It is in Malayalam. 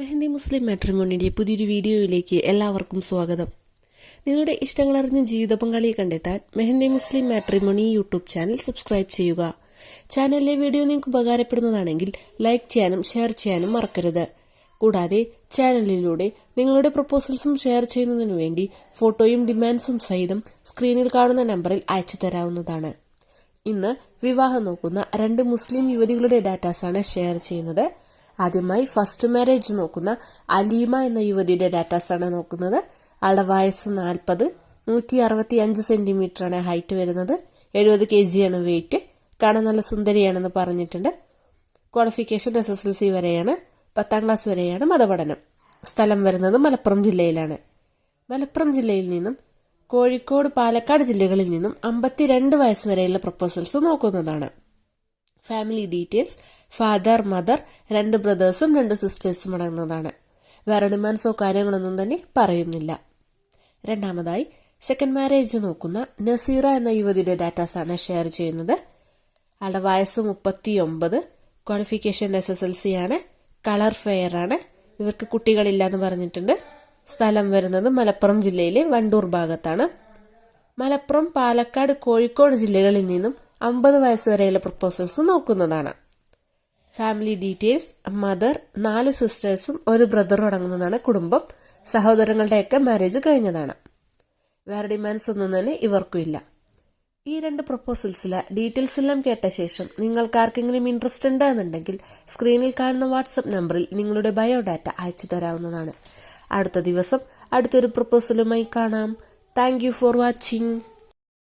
മെഹന്തി മുസ്ലിം മാട്രിമോണിയുടെ പുതിയൊരു വീഡിയോയിലേക്ക് എല്ലാവർക്കും സ്വാഗതം. നിങ്ങളുടെ ഇഷ്ടങ്ങളറിഞ്ഞ ജീവിത പങ്കാളിയെ കണ്ടെത്താൻ Mehandi Muslim matrimony YouTube channel subscribe ചെയ്യുക. ചാനലിലെ വീഡിയോ നിങ്ങൾക്ക് ഉപകാരപ്പെടുന്നതാണെങ്കിൽ ലൈക്ക് ചെയ്യാനും ഷെയർ ചെയ്യാനും മറക്കരുത്. കൂടാതെ ചാനലിലൂടെ നിങ്ങളുടെ പ്രപ്പോസൽസും ഷെയർ ചെയ്യുന്നതിനു വേണ്ടി ഫോട്ടോയും ഡിമാൻഡ്സും സഹിതം സ്ക്രീനിൽ കാണുന്ന നമ്പറിൽ അയച്ചു തരാവുന്നതാണ്. ഇന്ന് വിവാഹം നോക്കുന്ന രണ്ട് മുസ്ലിം യുവതികളുടെ ഡാറ്റാസാണ് ഷെയർ ചെയ്യുന്നത്. ആദ്യമായി ഫസ്റ്റ് മാരേജ് നോക്കുന്ന അലീമ എന്ന യുവതിയുടെ ഡാറ്റാസാണ് നോക്കുന്നത്. ആളുടെ വയസ്സ് നാൽപ്പത് നൂറ്റി അറുപത്തി അഞ്ച് സെന്റിമീറ്റർ ആണ് ഹൈറ്റ് വരുന്നത്. എഴുപത് കെ ജിയാണ് വെയിറ്റ് കാണാൻ നല്ല സുന്ദരിയാണെന്ന് പറഞ്ഞിട്ടുണ്ട്. Qualification S S L C വരെയാണ്. പത്താം ക്ലാസ് വരെയാണ് മതപഠനം. സ്ഥലം വരുന്നത് മലപ്പുറം ജില്ലയിലാണ്. മലപ്പുറം ജില്ലയിൽ നിന്നും കോഴിക്കോട് പാലക്കാട് ജില്ലകളിൽ നിന്നും അമ്പത്തിരണ്ട് വയസ്സ് വരെയുള്ള പ്രപ്പോസൽസ് നോക്കുന്നതാണ്. ഫാമിലി ഡീറ്റെയിൽസ് ഫാദർ മദർ രണ്ട് ബ്രദേഴ്സും രണ്ട് സിസ്റ്റേഴ്സും അടങ്ങുന്നതാണ്. വേറെ കാര്യങ്ങളൊന്നും തന്നെ പറയുന്നില്ല. രണ്ടാമതായി സെക്കൻഡ് മാരേജ് നോക്കുന്ന നസീറ എന്ന യുവതിയുടെ ഡാറ്റാസാണ് ഷെയർ ചെയ്യുന്നത്. ആളുടെ വയസ്സ് മുപ്പത്തി ഒമ്പത് qualification S S L C ആണ് കളർ ഫെയർ ആണ്. ഇവർക്ക് കുട്ടികളില്ല എന്ന് പറഞ്ഞിട്ടുണ്ട്. സ്ഥലം വരുന്നത് മലപ്പുറം ജില്ലയിലെ വണ്ടൂർ ഭാഗത്താണ്. മലപ്പുറം പാലക്കാട് കോഴിക്കോട് ജില്ലകളിൽ നിന്നും അമ്പത് വയസ്സ് വരെയുള്ള പ്രപ്പോസൽസ് നോക്കുന്നതാണ്. ഫാമിലി ഡീറ്റെയിൽസ് മദർ നാല് സിസ്റ്റേഴ്സും ഒരു ബ്രദറും അടങ്ങുന്നതാണ് കുടുംബം. സഹോദരങ്ങളുടെയൊക്കെ മാരേജ് കഴിഞ്ഞതാണ്. വേറെ ഡിമാൻഡ്സ് ഒന്നും തന്നെ ഇവർക്കും ഇല്ല. ഈ രണ്ട് പ്രപ്പോസൽസിലെ ഡീറ്റെയിൽസ് എല്ലാം കേട്ട ശേഷം നിങ്ങൾക്ക് ആർക്കെങ്കിലും ഇൻട്രസ്റ്റ് ഉണ്ടെന്നുണ്ടെങ്കിൽ സ്ക്രീനിൽ കാണുന്ന വാട്സപ്പ് നമ്പറിൽ നിങ്ങളുടെ ബയോഡാറ്റ അയച്ചു തരാവുന്നതാണ്. അടുത്ത ദിവസം അടുത്തൊരു പ്രപ്പോസലുമായി കാണാം. Thank for watching